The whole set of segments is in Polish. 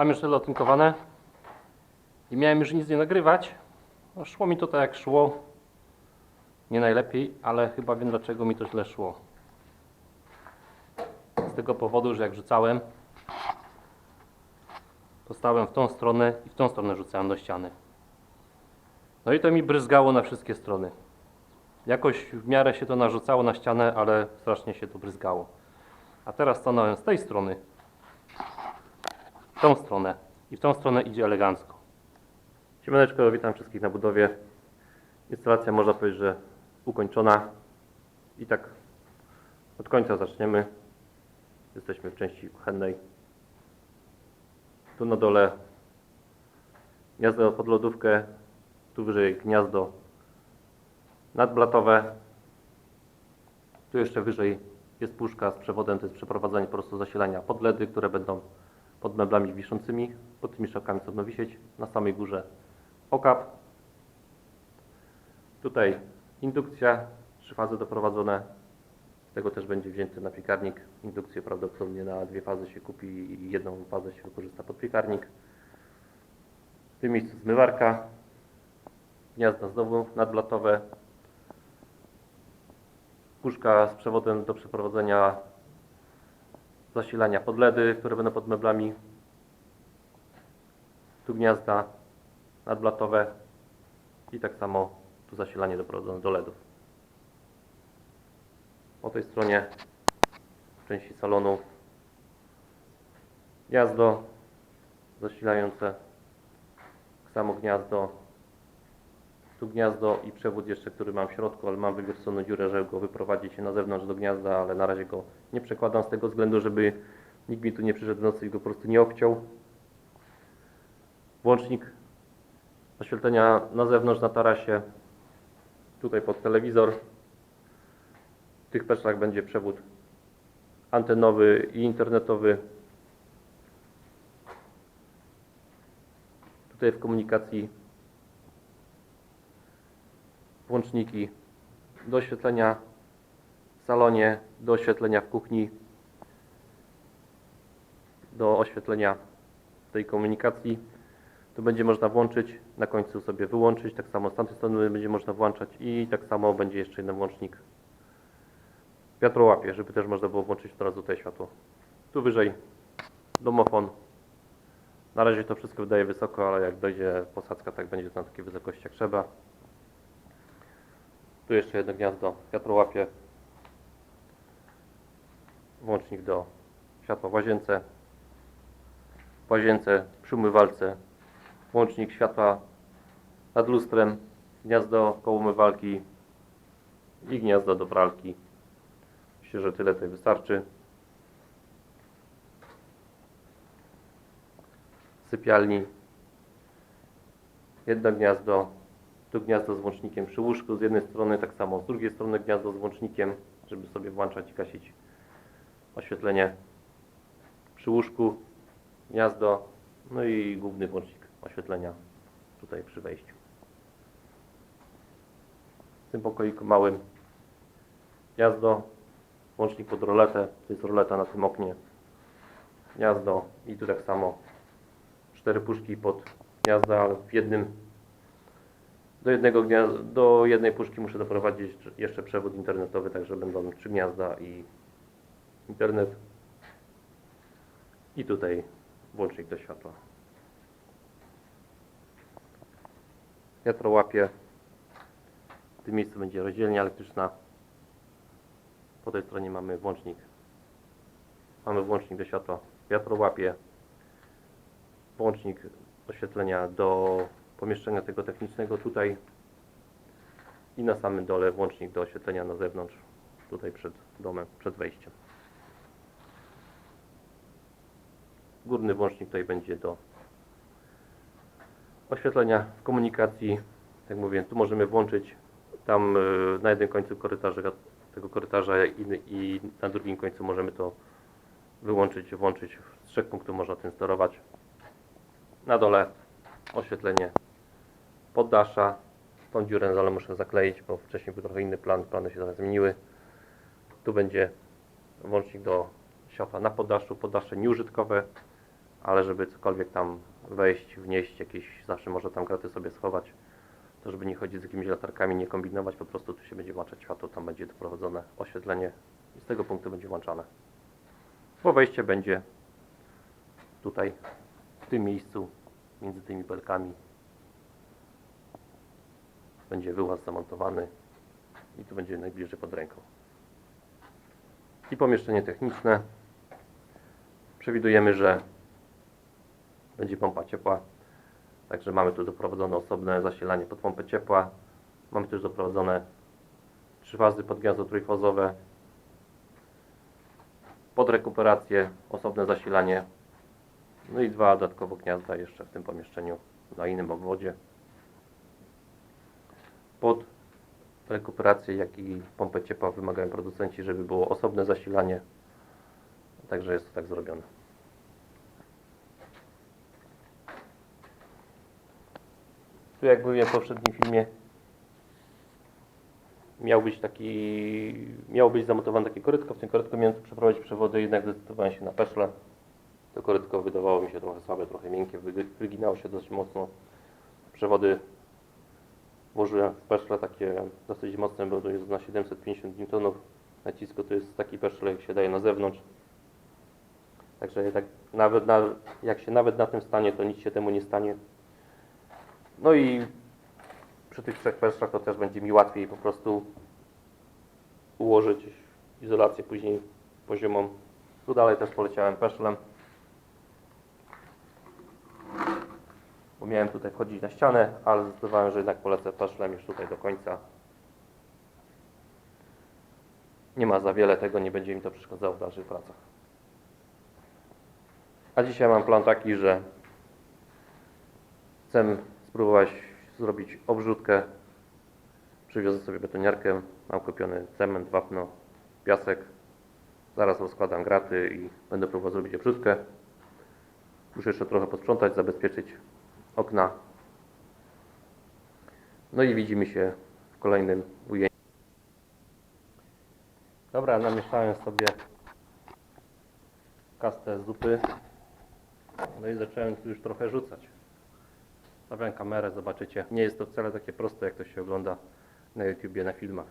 Mam już tyle otynkowane i miałem już nic nie nagrywać. No, szło mi to tak jak szło. Nie najlepiej, ale chyba wiem dlaczego mi to źle szło. Z tego powodu, że jak rzucałem, to stałem w tą stronę i w tą stronę rzucałem do ściany. No i to mi bryzgało na wszystkie strony. Jakoś w miarę się to narzucało na ścianę, ale strasznie się to bryzgało. A teraz stanąłem z tej strony, w tą stronę i w tą stronę idzie elegancko. Siemaneczko, witam wszystkich na budowie. Instalacja można powiedzieć, że ukończona. I tak od końca zaczniemy. Jesteśmy w części kuchennej. Tu na dole gniazdo pod lodówkę, tu wyżej gniazdo nadblatowe. Tu jeszcze wyżej jest puszka z przewodem, to jest przeprowadzanie po prostu zasilania pod LEDy, które będą pod meblami wiszącymi, pod tymi szafkami co będą wisieć. Na samej górze okap. Tutaj indukcja, trzy fazy doprowadzone. Z tego też będzie wzięty na piekarnik. Indukcję prawdopodobnie na dwie fazy się kupi i jedną fazę się wykorzysta pod piekarnik. W tym miejscu zmywarka. Gniazda znowu nadblatowe. Puszka z przewodem do przeprowadzenia zasilania pod LEDy, które będą pod meblami. Tu gniazda nadblatowe i tak samo tu zasilanie doprowadzone do LEDów. Po tej stronie części salonu gniazdo zasilające, tak samo gniazdo, tu gniazdo i przewód jeszcze, który mam w środku, ale mam wywierconą dziurę, żeby go wyprowadzić na zewnątrz do gniazda, ale na razie go nie przekładam z tego względu, żeby nikt mi tu nie przyszedł w nocy i go po prostu nie obciął. Włącznik oświetlenia na zewnątrz na tarasie, tutaj pod telewizor. W tych peczach będzie przewód antenowy i internetowy. Tutaj w komunikacji włączniki do oświetlenia w salonie, do oświetlenia w kuchni, do oświetlenia tej komunikacji. Tu będzie można włączyć, na końcu sobie wyłączyć, tak samo z tamtej strony będzie można włączać i tak samo będzie jeszcze jeden włącznik wiatrołapie, żeby też można było włączyć od razu tutaj światło. Tu wyżej domofon. Na razie to wszystko wydaje wysoko, ale jak dojdzie posadzka, tak będzie na takiej wysokości jak trzeba. Tu jeszcze jedno gniazdo wiatrołapie. Włącznik do światła w łazience. W łazience przy umywalce włącznik światła nad lustrem, gniazdo koło umywalki i gniazdo do pralki. Myślę, że tyle tutaj wystarczy. Sypialni jedno gniazdo, tu gniazdo z włącznikiem przy łóżku z jednej strony, tak samo z drugiej strony gniazdo z włącznikiem, żeby sobie włączać i gasić oświetlenie przy łóżku, gniazdo, no i główny włącznik oświetlenia tutaj przy wejściu. W tym pokoiku małym gniazdo, łącznik pod roletę, to jest roleta na tym oknie, gniazdo i tu tak samo cztery puszki pod gniazda, ale w jednym do, jednego gniazda, do jednej puszki muszę doprowadzić jeszcze przewód internetowy, także będą trzy gniazda i internet i tutaj włącznik do światła. Wiatrołapie. W tym miejscu będzie rozdzielnia elektryczna. Po tej stronie mamy włącznik. Mamy włącznik do światła. Wiatrołapie. Włącznik oświetlenia do pomieszczenia tego technicznego tutaj. I na samym dole włącznik do oświetlenia na zewnątrz. Tutaj przed domem, przed wejściem. Górny włącznik tutaj będzie do oświetlenia komunikacji. Jak mówię, tu możemy włączyć tam y, na jednym końcu korytarza, tego korytarza i, i na drugim końcu możemy to wyłączyć, włączyć. Z trzech punktów można tym sterować. Na dole oświetlenie poddasza. Tą dziurę ale muszę zakleić, bo wcześniej był trochę inny plan, plany się trochę zmieniły. Tu będzie włącznik do światła na poddaszu, poddasze nieużytkowe. ale żeby cokolwiek tam wejść, wnieść jakieś, zawsze można tam graty sobie schować, to żeby nie chodzić z jakimiś latarkami, nie kombinować, po prostu tu się będzie włączać światło, tam będzie doprowadzone oświetlenie i z tego punktu będzie włączane. Bo wejście będzie tutaj, w tym miejscu, między tymi belkami. Będzie wyłaz zamontowany i tu będzie najbliżej pod ręką. I pomieszczenie techniczne. Przewidujemy, że będzie pompa ciepła. Także mamy tu doprowadzone osobne zasilanie pod pompę ciepła. Mamy też doprowadzone trzy fazy pod gniazdo trójfazowe. Pod rekuperację osobne zasilanie. No i dwa dodatkowo gniazda jeszcze w tym pomieszczeniu na innym obwodzie. Pod rekuperację, jak i pompę ciepła wymagają producenci, żeby było osobne zasilanie. Także jest to tak zrobione. Tu jak mówiłem w poprzednim filmie miał być taki miało być zamontowane takie korytko, w tym korytku miałem przeprowadzić przewody, jednak zdecydowałem się na peszle. To korytko wydawało mi się trochę słabe, trochę miękkie, wyginało się dość mocno. Przewody włożyłem w peszle takie dosyć mocne, bo to jest na 750 N nacisku, to jest taki peszl, jak się daje na zewnątrz. Także tak nawet na, jak się nawet na tym stanie, to nic się temu nie stanie. No i przy tych trzech peszlach to też będzie mi łatwiej po prostu ułożyć izolację później poziomą. Tu dalej też poleciałem peszlem. Bo miałem tutaj wchodzić na ścianę, ale zdecydowałem, że jednak polecę peszlem już tutaj do końca. Nie ma za wiele tego, nie będzie mi to przeszkadzało w dalszych pracach. A dzisiaj mam plan taki, że chcę spróbować zrobić obrzutkę. Przywiozę sobie betoniarkę, mam kupiony cement, wapno, piasek. Zaraz rozkładam graty i będę próbował zrobić obrzutkę. Muszę jeszcze trochę posprzątać, zabezpieczyć okna. No i widzimy się w kolejnym ujęciu. Dobra, namieszałem sobie kastę zupy. No i zacząłem tu już trochę rzucać. Stawiam kamerę, zobaczycie. Nie jest to wcale takie proste, jak to się ogląda na YouTubie, na filmach.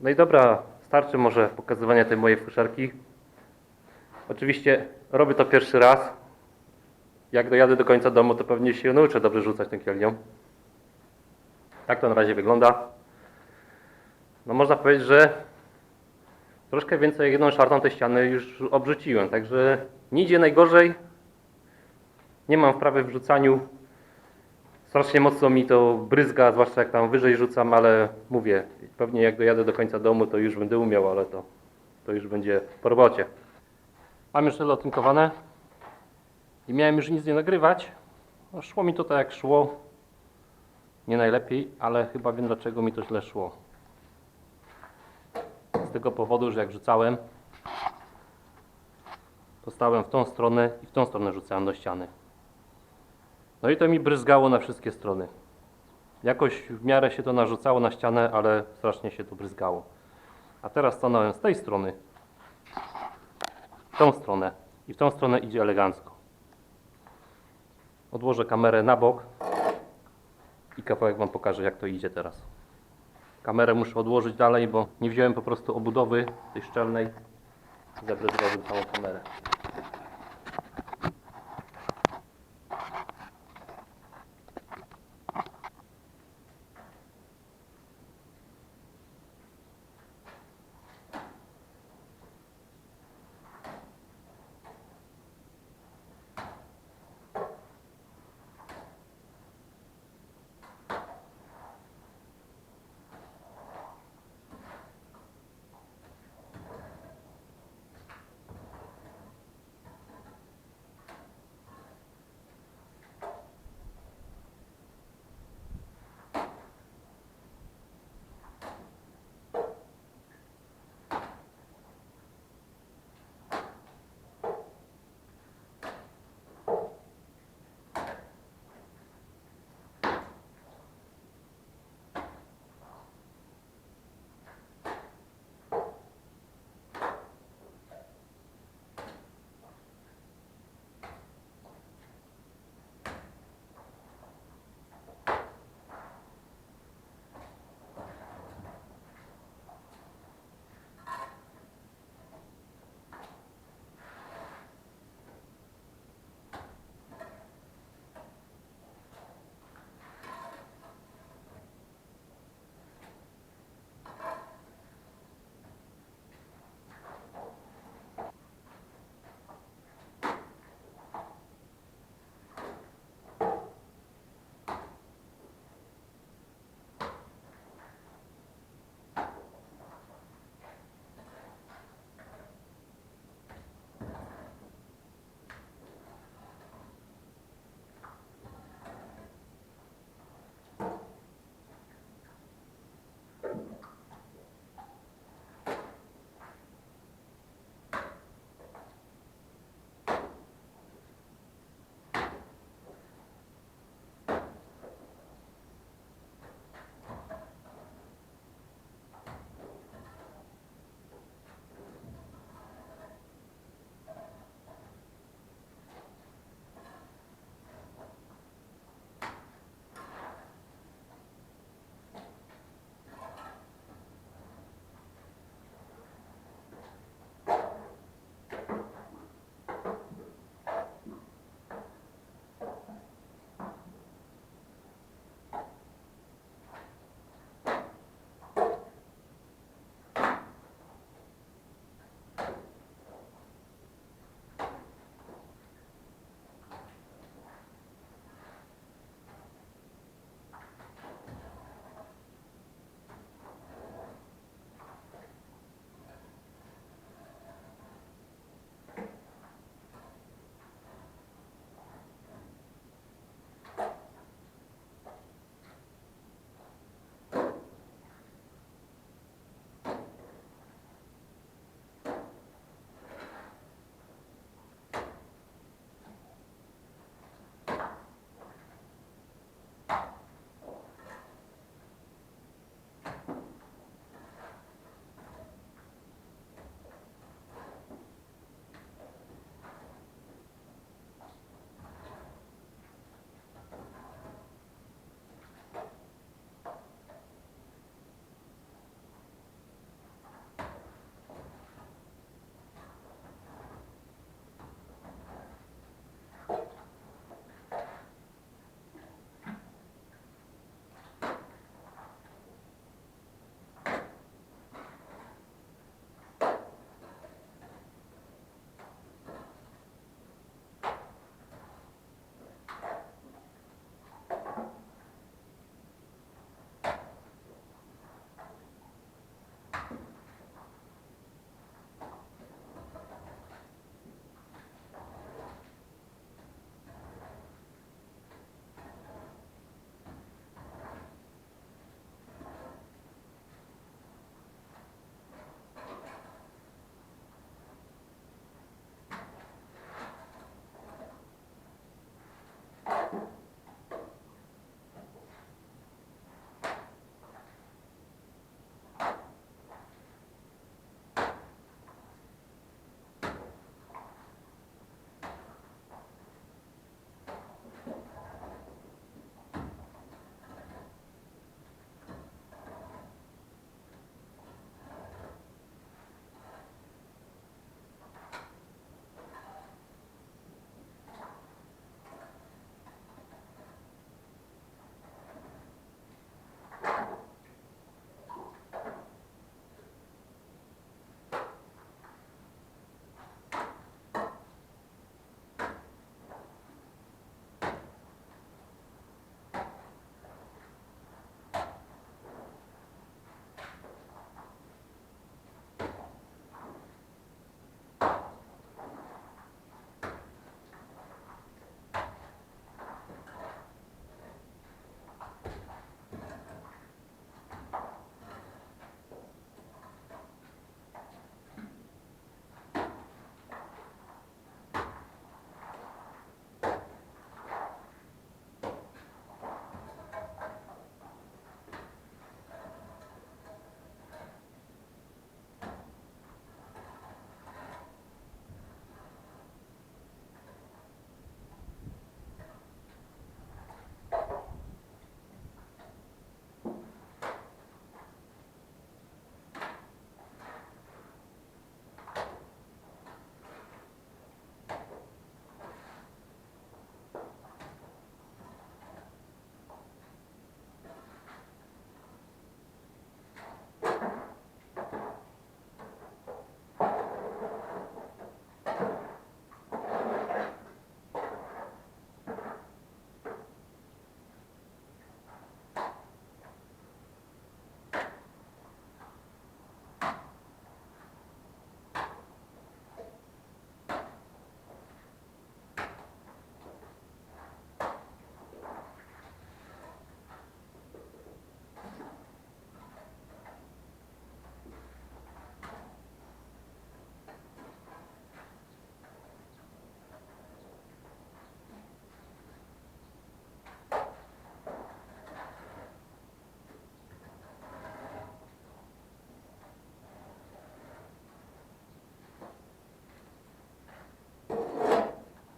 No i dobra, starczy może pokazywania tej mojej fuszerki. Oczywiście robię to pierwszy raz. Jak dojadę do końca domu, to pewnie się nauczę dobrze rzucać tą kielnią. Tak to na razie wygląda. No można powiedzieć, że troszkę więcej jedną czwartą tej ściany już obrzuciłem, także nie idzie najgorzej. Nie mam wprawy w rzucaniu. Strasznie mocno mi to bryzga, zwłaszcza jak tam wyżej rzucam, ale mówię, pewnie jak dojadę do końca domu, to już będę umiał, ale to, to już będzie po robocie. Mam już tyle otynkowane i miałem już nic nie nagrywać. No, szło mi to tak jak szło. Nie najlepiej, ale chyba wiem dlaczego mi to źle szło. Z tego powodu, że jak rzucałem, to stałem w tą stronę i w tą stronę rzucałem do ściany. No i to mi bryzgało na wszystkie strony. Jakoś w miarę się to narzucało na ścianę, ale strasznie się to bryzgało. A teraz stanąłem z tej strony, w tą stronę i w tą stronę idzie elegancko. Odłożę kamerę na bok i kawałek Wam pokażę jak to idzie teraz. Kamerę muszę odłożyć dalej, bo nie wziąłem po prostu obudowy tej szczelnej. Zabryzgałbym całą kamerę.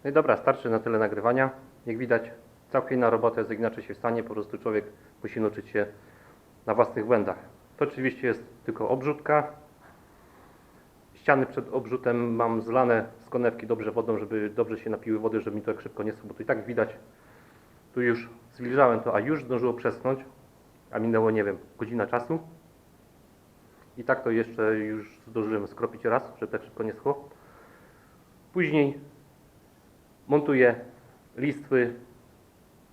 No i dobra, starczy na tyle nagrywania. Jak widać, całkiem inna robota jest, inaczej się stanie. Po prostu człowiek musi nauczyć się na własnych błędach. To oczywiście jest tylko obrzutka. Ściany przed obrzutem mam zlane z konewki dobrze wodą, żeby dobrze się napiły wody, żeby mi to tak szybko nie bo tu i tak widać. Tu już zwilżałem to, a już zdążyło przeschnąć, a minęło, nie wiem, godzina czasu. I tak to jeszcze już zdążyłem skropić raz, żeby tak szybko nie schło. Później montuję listwy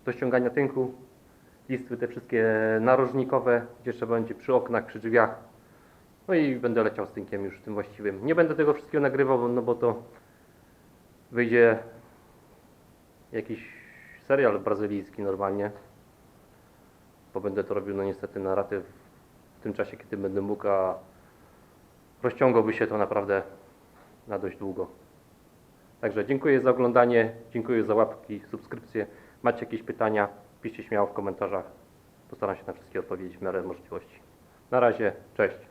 do ściągania tynku, listwy te wszystkie narożnikowe, gdzie trzeba będzie przy oknach, przy drzwiach. No i będę leciał z tynkiem już tym właściwym. Nie będę tego wszystkiego nagrywał, no bo to wyjdzie jakiś serial brazylijski normalnie. Bo będę to robił no niestety na raty w tym czasie, kiedy będę mógł, a rozciągałby się to naprawdę na dość długo. Także dziękuję za oglądanie, dziękuję za łapki, subskrypcje. Macie jakieś pytania, piszcie śmiało w komentarzach. Postaram się na wszystkie odpowiedzieć w miarę możliwości. Na razie, cześć.